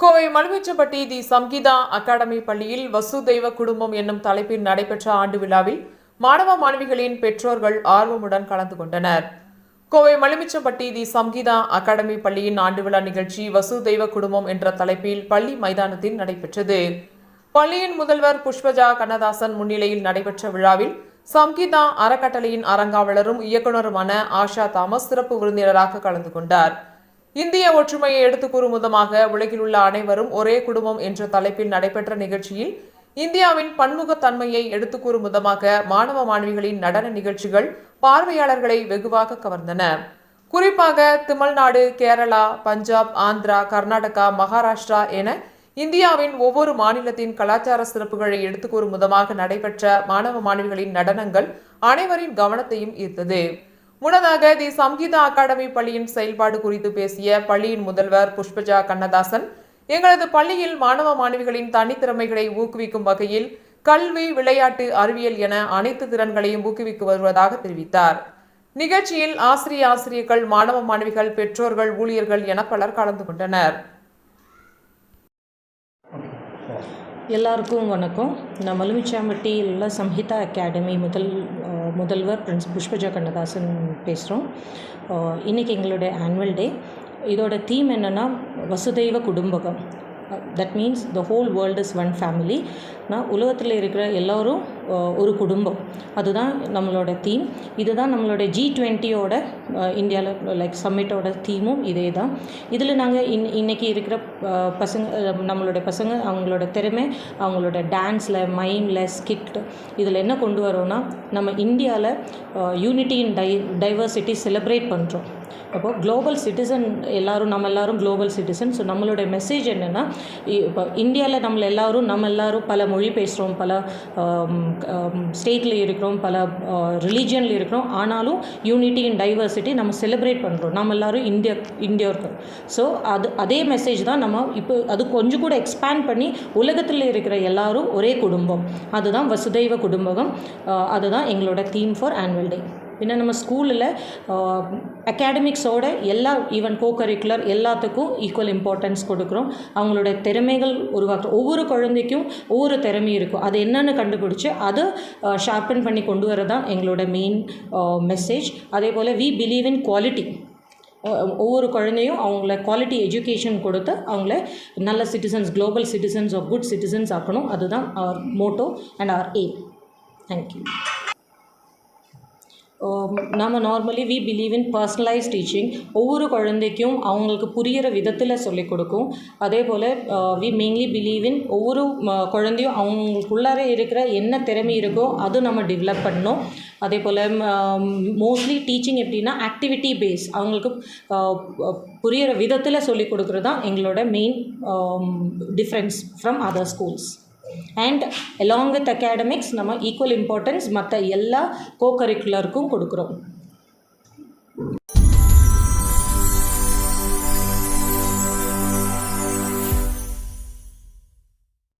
கோவை மலுமிச்சப்பட்டி தி சம்கீதா academy பள்ளியில் வசுதெய்வ குடும்பம் என்னும் தலைப்பில் நடைபெற்ற ஆண்டு விழாவில் மாணவ மாணவிகளின் பெற்றோர்கள் ஆர்வமுடன் கலந்து கொண்டனர். கோவை மலுமிச்சப்பட்டி தி சம்கீதா அகாடமி பள்ளியின் ஆண்டு விழா நிகழ்ச்சி வசுதெய்வ குடும்பம் என்ற தலைப்பில் பள்ளி மைதானத்தில் நடைபெற்றது. பள்ளியின் முதல்வர் புஷ்பஜா கண்ணதாசன் முன்னிலையில் நடைபெற்ற விழாவில் சம்கீதா அறக்கட்டளையின் அறங்காவலரும் இயக்குனருமான ஆஷா தாமஸ் சிறப்பு விருந்தினராக கலந்து கொண்டார். இந்திய ஒற்றுமையை எடுத்துக் கூறும் விதமாக உலகில் உள்ள அனைவரும் ஒரே குடும்பம் என்ற தலைப்பில் நடைபெற்ற நிகழ்ச்சியில் இந்தியாவின் பன்முகத்தன்மையை எடுத்துக் கூறும் விதமாக மாணவ மாணவிகளின் நடன நிகழ்ச்சிகள் பார்வையாளர்களை வெகுவாக கவர்ந்தன. குறிப்பாக தமிழ்நாடு கேரளா பஞ்சாப் ஆந்திரா கர்நாடகா மகாராஷ்டிரா என இந்தியாவின் ஒவ்வொரு மாநிலத்தின் கலாச்சார சிறப்புகளை எடுத்துக் கூறும் விதமாக நடைபெற்ற மாணவ மாணவிகளின் நடனங்கள் அனைவரின் கவனத்தையும் ஈர்த்தது. முன்னதாக தி சங்கீதா அகாடமி பள்ளியின் செயல்பாடு குறித்து பேசிய பள்ளியின் முதல்வர் புஷ்பஜா கண்ணதாசன் எங்களது பள்ளியில் மாணவ மாணவிகளின் தனித்திறமைகளை ஊக்குவிக்கும் வகையில் கல்வி விளையாட்டு அறிவியல் என அனைத்து திறன்களையும் ஊக்குவித்து வருவதாக தெரிவித்தார். நிகழ்ச்சியில் ஆசிரிய ஆசிரியர்கள் மாணவ மாணவிகள் பெற்றோர்கள் ஊழியர்கள் என பலர் கலந்து கொண்டனர். எல்லாருக்கும் வணக்கம். நான் மலுமிச்சாம்பட்டியில் உள்ள சம்ஹிதா அகாடமி முதல் முதல்வர் பிரின்ஸ் புஷ்பஜா கண்ணதாசன் பேசுகிறோம் இன்றைக்கி எங்களுடைய ஆனுவல் டே இதோட தீம் என்னென்னா வசுதெய்வ குடும்பகம். That means the whole world is one family நான் உலகத்தில் இருக்கிற எல்லோரும் ஒரு குடும்பம். அதுதான் நம்மளோட தீம் இதுதான் நம்மளோட ஜி டுவெண்ட்டியோட இந்தியாவில் லைக் சம்மிட்டோட தீமும் இதே தான் இதில் நாங்கள் இன் இன்றைக்கி இருக்கிற பசங்க நம்மளோட பசங்க அவங்களோட திறமை அவங்களோட டான்ஸில் மைமில் ஸ்கிட் இதில் என்ன கொண்டு வரோன்னா நம்ம இந்தியாவில் unity in di diversity celebrate பண்ணுறோம் அப்போ குளோபல் சிட்டிசன் எல்லோரும் நம்ம எல்லாரும் குளோபல் சிட்டிசன் ஸோ நம்மளோட மெசேஜ் என்னென்னா இப்போ இந்தியாவில் நம்ம எல்லாரும் நம்ம எல்லாரும் பல மொழி பேசுகிறோம் பல Um, ஸ்டேட்டில் இருக்கிறோம் பல uh, ரிலீஜியனில் இருக்கிறோம். ஆனாலும் யூனிட்டி இன் டைவர்சிட்டி நம்ம செலிப்ரேட் பண்ணுறோம் நம்ம எல்லாரும் இந்தியா இந்தியர்கள் ஸோ அது அதே மெசேஜ் தான் நம்ம இப்போ அது கொஞ்சம் கூட எக்ஸ்பேண்ட் பண்ணி உலகத்தில் இருக்கிற எல்லாரும் ஒரே குடும்பம். அதுதான் வசுதெய்வ குடும்பகம். Uh, அதுதான் எங்களோட தீம் ஃபார் ஆனுவல் டே ஏன்னா நம்ம ஸ்கூலில் அகாடமிக்ஸோட எல்லா ஈவன் கோ கரிக்குலர் எல்லாத்துக்கும் ஈக்குவல் இம்பார்ட்டன்ஸ் கொடுக்குறோம். அவங்களோட திறமைகள் உருவாக்குறோம். ஒவ்வொரு குழந்தைக்கும் ஒவ்வொரு திறமை இருக்கும். அது என்னென்னு கண்டுபிடிச்சி அதை ஷார்ப்பன் பண்ணி கொண்டு வரதான் எங்களோட மெயின் மெசேஜ் அதே போல் வி பிலீவ் இன் குவாலிட்டி ஒவ்வொரு குழந்தையும் அவங்கள குவாலிட்டி எஜுகேஷன் கொடுத்து அவங்கள நல்ல citizens global citizens of good citizens ஆக்கணும். அதுதான் our motto and our aim thank you நம்ம normally we believe in personalise teaching ஒவ்வொரு குழந்தைக்கும் அவங்களுக்கு புரிகிற விதத்தில் சொல்லிக் கொடுக்கும். அதே போல் வி மெயின்லி பிலீவ் இன் ஒவ்வொரு குழந்தையும் அவங்களுக்குள்ளார இருக்கிற என்ன திறமை இருக்கோ அது நம்ம டெவலப் பண்ணணும். அதே போல் மோஸ்ட்லி டீச்சிங் எப்படின்னா ஆக்டிவிட்டி பேஸ் அவங்களுக்கு புரிகிற விதத்தில் சொல்லிக் கொடுக்குறது தான் எங்களோட main difference from other schools and along with academics நம்ம ஈக்குவல் இம்பார்ட்டன்ஸ் மற்ற எல்லா கோ கரிக்குலருக்கும் கொடுக்குறோம்.